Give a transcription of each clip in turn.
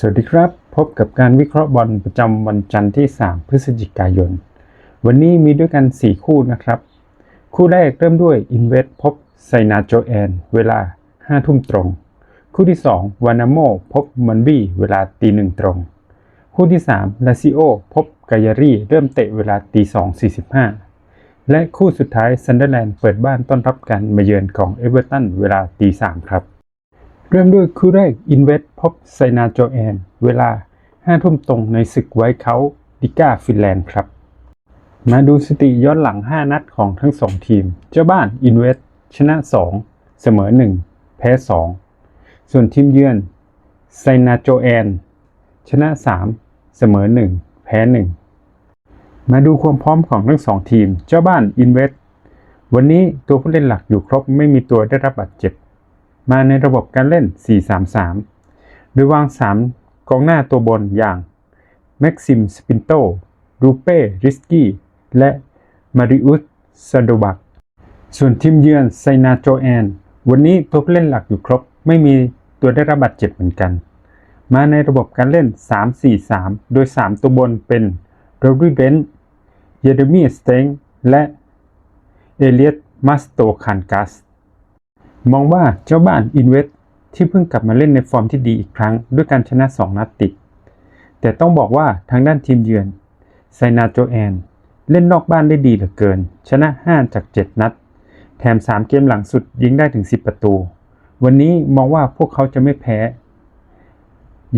สวัสดีครับ พบกับการวิเคราะห์บอลประจำวันจันทร์ที่ 3 พฤศจิกายน วันนี้มีด้วยกัน 4 คู่นะครับ คู่แรกเริ่มด้วยอินเวสพบไซนาโจแอน เวลา 5 ทุ่มตรง คู่ที่ 2 วานาโมพบมันบี้เวลาตีหนึ่งตรง คู่ที่ 3 ลาซิโอ พบกายารีเริ่มเตะเวลาตี2.45และคู่สุดท้ายซันเดอร์แลนด์เปิดบ้านต้อนรับการมาเยือนของเอเวอร์ตันเวลาตี3ครับ เริ่มด้วยคู่แรกอินเวสพบไซนาโจแอน เวลา5ทุ่มตรงในศึกไวท์เขาดิก้าฟินแลนด์ครับ มาดูสติย้อนหลัง 5 นัดของทั้ง 2 ทีม เจ้าบ้านอินเวสชนะ 2 เสมอ 1 แพ้ 2 ส่วนทีมเยือนไซนาโจแอน ชนะ 3 เสมอ 1 แพ้ 1 มาดูความพร้อมของทั้ง 2 ทีม เจ้าบ้านอินเวสวันนี้ตัวผู้เล่นหลักอยู่ครบไม่มีตัวได้รับบาดเจ็บ มาในระบบการเล่น 4-3-3 โดยวาง 3 กองหน้าตัวบนอย่างแม็กซิมสปินโตรูเป้ริสกี้ และมาริอุสซาโดบัก ส่วนทีมเยือนไซนาโจแอน วันนี้ตัวผู้เล่นหลักอยู่ครบ ไม่มีตัวได้รับบาดเจ็บเหมือนกัน มาในระบบการเล่น 3-4-3 โดย 3 ตัวบนเป็นโรดริเบนเยเดมีสเตงและเอเลียตมาสโตคานกัส มองว่าเจ้าบ้านอินเวสที่เพิ่งกลับมาเล่นในฟอร์มที่ดีอีกครั้ง ด้วยการชนะ 2 นัดติด แต่ต้องบอกว่าทางด้านทีมเยือนไซนาโจแอน เล่นนอกบ้านได้ดีเหลือเกิน ชนะ 5 จาก 7 นัด แถม 3 เกมหลังสุดยิงได้ถึง 10 ประตู วันนี้มองว่าพวกเขาจะไม่แพ้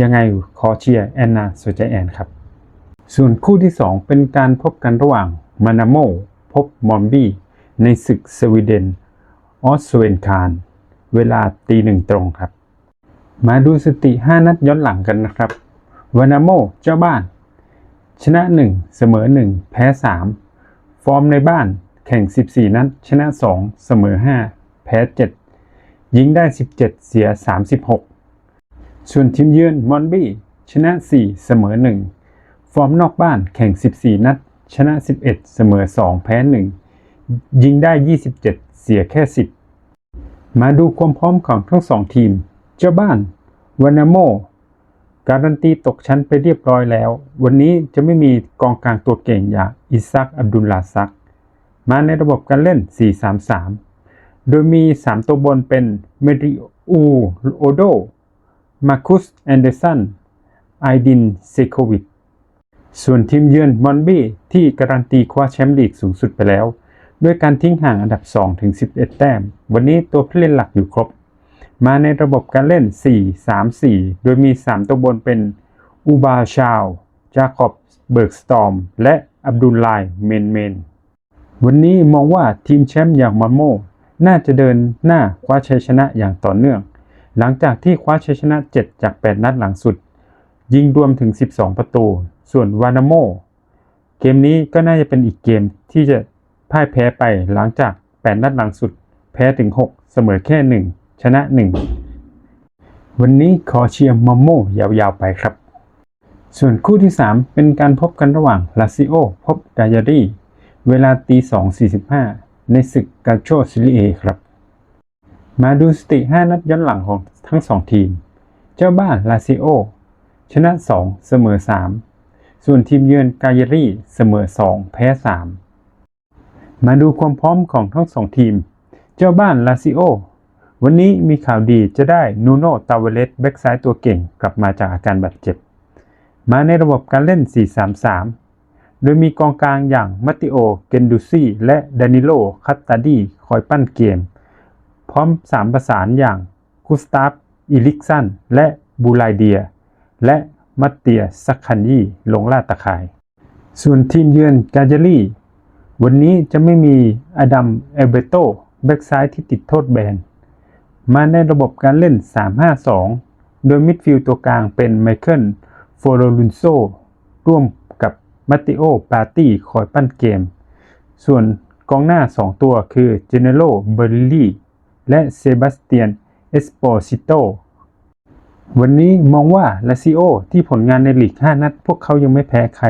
ยังไงขอเชียร์แอนนาโซใจแอนครับ ส่วนคู่ที่ 2 เป็นการพบกันระหว่างมานาโมพบมอนบี้ในศึกสวีเดน ออสเวนคาร เวลาตีหนึ่งตรงครับ มาดูสถิติ 5 นัดย้อนหลังกันนะครับวานาโมเจ้าบ้าน ชนะ 1 เสมอ 1 แพ้ 3 ฟอร์มในบ้านแข่ง 14 นัด ชนะ 2 เสมอ 5 แพ้ 7 ยิงได้ 17 เสีย 36 ส่วนทีมเยือนมอนบี้ชนะ 4 เสมอ 1 ฟอร์มนอกบ้านแข่ง 14 นัด ชนะ 11 เสมอ 2 แพ้ 1 ยิงได้ 27เสียแค่ 10 มาดูความพร้อมของทั้งสองทีม เจ้าบ้านวานาโม การันตีตกชั้นไปเรียบร้อยแล้ว วันนี้จะไม่มีกองกลางตัวเก่งอย่างอิซักอับดุลลาซัก มาในระบบการเล่น 4-3-3 โดยมี 3 ตัวบนเป็นเมริอูโอโด มาคุสแอนเดอร์สัน ไอดินเซโควิดส่วนทีมเยือนมอนบี้ที่การันตีคว้าแชมป์ลีกสูงสุดไปแล้ว ด้วยการทิ้งห่างอันดับ 2 ถึง 11 แต้ม วันนี้ตัวผู้เล่นหลักอยู่ครบ มาในระบบการเล่น 4-3-4 โดยมี 3 ตัวบนเป็นอูบาชาว จาคอบเบิร์กสตอม และอับดุลไลเมนเมน วันนี้มองว่าทีมแชมป์อย่างมาโมน่าจะเดินหน้าคว้าชัยชนะอย่างต่อเนื่อง หลังจากที่คว้าชัยชนะ 7 จาก 8 นัดหลังสุด ยิงรวมถึง 12 ประตู ส่วนวานาโม เกมนี้ก็น่าจะเป็นอีกเกมที่จะ พ่ายแพ้ไปหลังจาก 8 นัดหลังสุด แพ้ถึง 6 เสมอแค่ 1 ชนะ 1 วันนี้ขอเชียร์มาโมยาวๆไปครับ ส่วนคู่ที่ 3 เป็นการพบกันระหว่างลาซิโอพบกายารีเวลาตี 2.45 ในศึกกาโชซิลิเอครับ มาดูสถิติ 5 นัดย้อนหลังของทั้ง 2 ทีม เจ้าบ้านลาซิโอชนะ 2 เสมอ 3 ส่วนทีมเยือนกายารีเสมอ 2 แพ้ 3 มาดูความพร้อมของทั้ง2ทีม เจ้าบ้านลาซิโอ วันนี้มีข่าวดีจะได้นูโนตาวเวเลสแบ็กซ้ายตัวเก่งกลับมาจากอาการบาดเจ็บ มาในระบบการเล่น 4-3-3 โดยมีกองกลางอย่างมัตติโอ เกนดูซี่ และดานิโล คัตตาดี คอยปั้นเกม พร้อม3ประสานอย่างกุสตาฟอิลิกสัน และบูไลเดีย และมัตเตียซักคันยีลงล่าตะข่าย ส่วนทีมเยือนกาเจารี่ วันนี้จะไม่มีอดัมเอเบโตแบ็กซ้ายที่ติดโทษแบน มาในระบบการเล่น 3-5-2 โดยมิดฟิลด์ตัวกลางเป็นไมเคิลโฟโรลุนโซร่วมกับมัตติโอปาร์ตี้คอยปั้นเกม ส่วนกองหน้า 2 ตัวคือเจเนโรเบอร์ลี่และเซบาสเตียนเอสโปซิโตวันนี้มองว่าลาซิโอที่ผลงานในลีก 5 นัด พวกเขายังไม่แพ้ใคร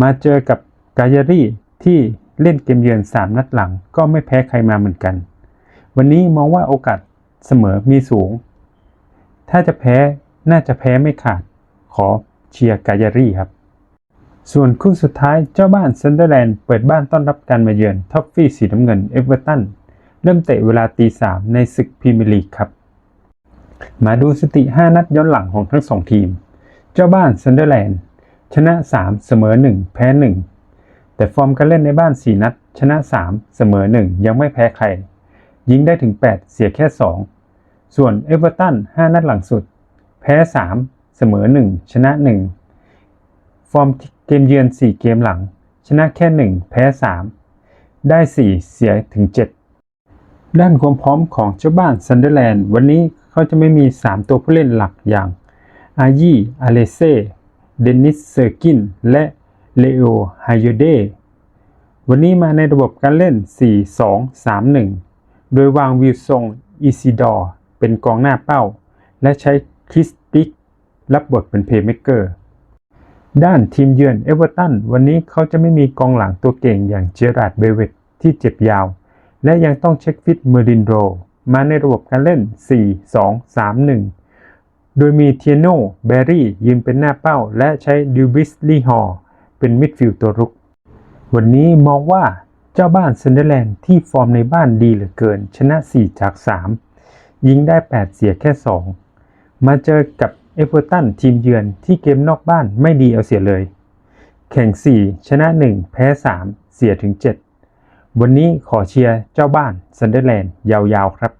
มาเจอกับกายารี ที่เล่นเกมเยือน 3 นัดหลังก็ไม่แพ้ใครมาเหมือนกัน วันนี้มองว่าโอกาสเสมอมีสูง ถ้าจะแพ้น่าจะแพ้ไม่ขาด ขอเชียร์กายารี่ครับ ส่วนคู่สุดท้ายเจ้าบ้านซันเดอร์แลนด์เปิดบ้านต้อนรับการมาเยือนท็อฟฟี่สีน้ำเงินเอเวอร์ตันเริ่มเตะเวลาตีสามในศึกพรีเมียร์ลีกครับ มาดูสถิติ 5 นัดย้อนหลังของทั้งสองทีม เจ้าบ้านซันเดอร์แลนด์ชนะ 3 เสมอ 1 แพ้ 1 แต่ฟอร์มการเล่นในบ้าน 4 นัด ชนะ 3 เสมอ 1 ยังไม่แพ้ใคร ยิงได้ถึง 8 เสียแค่ 2 ส่วนเอเวอร์ตัน 5 นัดหลังสุด แพ้ 3 เสมอ 1 ชนะ 1 ฟอร์มเกมเยือน 4 เกมหลัง ชนะแค่ 1 แพ้ 3 ได้ 4 เสียถึง 7 ด้านความพร้อมของเจ้าบ้านซันเดอร์แลนด์วันนี้เขาจะไม่มี 3 ตัวผู้เล่นหลักอย่างอายีอาเลเซ่ เดนิส เซอร์กิน และ เลโอไฮโยเดวันนี้มาในระบบการเล่น 4-2-3-1 โดยวางวิวทรงอิซิดอร์เป็นกองหน้าเป้า และใช้คริสติกรับบทเป็นเพย์เม k เกอร์ ด้านทีมเยือนเอเวอร์ตันวันนี้เขาจะไม่มีกองหลังตัวเก่งอย่างเจอราร์ดเบเวตที่เจ็บยาว และยังต้องเช็คฟิตเมอรินโรมาในระบบการเล่น 4-2-3-1 โดยมีเทียโนเบร์รี่ยืนเป็นหน้าเป้า และใช้ดิวบิสลีฮอร์ เป็นมิดฟิลด์ตัวรุก วันนี้มองว่าเจ้าบ้านซันเดอร์แลนด์ที่ฟอร์มในบ้านดีเหลือเกิน ชนะ 4 จาก 3 ยิงได้ 8 เสียแค่ 2 มาเจอกับเอเวอร์ตันทีมเยือนที่เกมนอกบ้านไม่ดีเอาเสียเลย แข่ง 4 ชนะ 1 แพ้ 3 เสียถึง 7 วันนี้ขอเชียร์เจ้าบ้านซันเดอร์แลนด์ยาวๆครับ